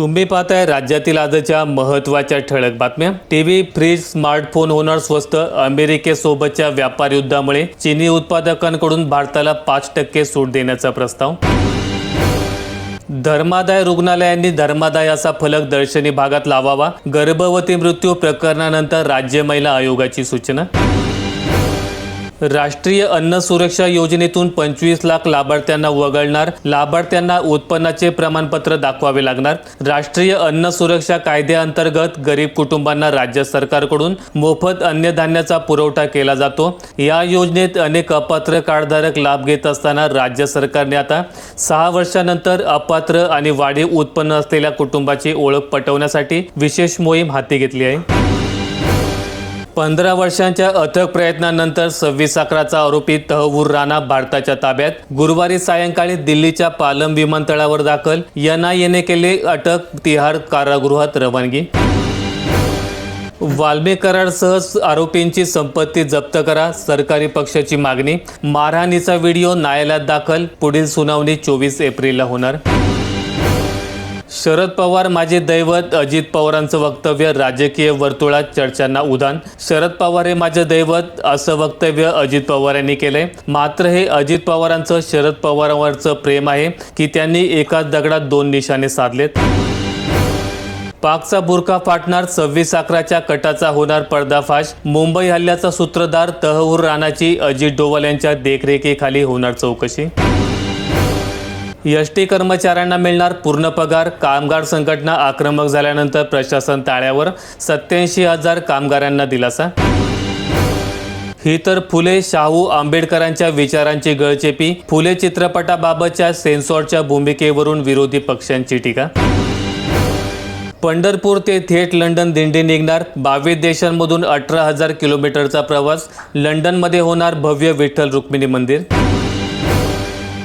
तुम्ही पाहताय राज्यातील आजच्या महत्त्वाच्या ठळक बातम्या. टीव्ही फ्रीज स्मार्टफोन होणार स्वस्त अमेरिकेसोबतच्या व्यापार युद्धामुळे चीनी उत्पादकांकडून भारताला पाच टक्के सूट देण्याचा प्रस्ताव. धर्मादाय रुग्णालयांनी धर्मादाय असा फलक दर्शनी भागात लावावा. गर्भवती मृत्यू प्रकरणानंतर राज्य महिला आयोगाची सूचना. राष्ट्रीय अन्न सुरक्षा योजनेतून पंचवीस लाख लाभार्थ्यांना वगळणार. लाभार्थ्यांना उत्पन्नाचे प्रमाणपत्र दाखवावे लागणार. राष्ट्रीय अन्न सुरक्षा कायद्याअंतर्गत गरीब कुटुंबांना राज्य सरकारकडून मोफत अन्नधान्याचा पुरवठा केला जातो. या योजनेत अनेक अपात्र कार्डधारक लाभ घेत असताना राज्य सरकारने आता सहा वर्षानंतर अपात्र आणि वाढीव उत्पन्न असलेल्या कुटुंबाची ओळख पटवण्यासाठी विशेष मोहीम हाती घेतली आहे. पंधरा वर्षांच्या अथक प्रयत्नानंतर सव्वीस अकराचा आरोपी तहवूर राणा भारताच्या ताब्यात गुरुवारी सायंकाळी दिल्लीच्या पालम विमानतळावर दाखल. एनआयएने केले अटक तिहार कारागृहात रवानगी. वाल्मी करारसह आरोपींची संपत्ती जप्त करा सरकारी पक्षाची मागणी. मारहाणीचा व्हिडिओ न्यायालयात दाखल पुढील सुनावणी चोवीस एप्रिलला होणार. शरद पवार माझे दैवत अजित पवारांचं वक्तव्य राजकीय वर्तुळात चर्चांना उधाण शरद पवार हे माझे दैवत असं वक्तव्य अजित पवार यांनी केलंय. मात्र हे अजित पवारांचं शरद पवारांवरचं प्रेम आहे की त्यांनी एकाच दगडात दोन निशाणे साधलेत. पाकचा बुरखा फाटणार सव्वीस अकराच्या कटाचा होणार पर्दाफाश. मुंबई हल्ल्याचा सूत्रधार तहवूर राणाची अजित डोवाल यांच्या देखरेखीखाली होणार चौकशी. एस टी कर्मचाऱ्यांना मिळणार पूर्ण पगार. कामगार संघटना आक्रमक झाल्यानंतर प्रशासन ताळ्यावर सत्याऐंशी हजार कामगारांना दिलासा. ही तर फुले शाहू आंबेडकरांच्या विचारांची गळचेपी. फुले चित्रपटाबाबतच्या सेन्सॉरच्या भूमिकेवरून विरोधी पक्षांची टीका. पंढरपूर ते थेट लंडन दिंडी निघणार. बावीस देशांमधून अठरा हजार किलोमीटरचा प्रवास. लंडनमध्ये होणार भव्य विठ्ठल रुक्मिणी मंदिर.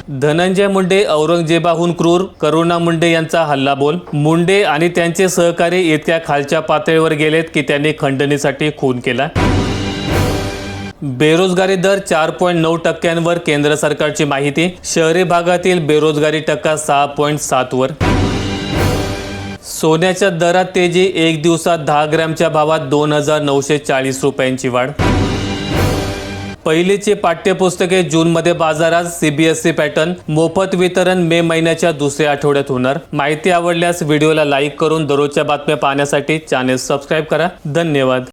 धनंजय मुंडे औरंगजेबाहून क्रूर करुणा मुंडे यांचा हल्लाबोल. मुंडे आणि त्यांचे सहकारी इतक्या खालच्या पातळीवर गेलेत की त्यांनी खंडणीसाठी खून केला. बेरोजगारी दर चार पॉईंट नऊ टक्क्यांवर केंद्र सरकारची माहिती. शहरी भागातील बेरोजगारी टक्का सहा पॉईंट सातवर सोन्याच्या दरात तेजी एक दिवसात दहा ग्रॅमच्या भावात दोन हजार नऊशे चाळीस रुपयांची वाढ. पहिलीची पाठ्यपुस्तके जूनमध्ये बाजारात सीबीएसई पॅटर्न मोफत वितरण मे महिन्याच्या दुसऱ्या आठवड्यात होणार. माहिती आवडल्यास व्हिडिओला लाईक करून दररोजच्या बातम्या पाहण्यासाठी चॅनेल सबस्क्राईब करा. धन्यवाद.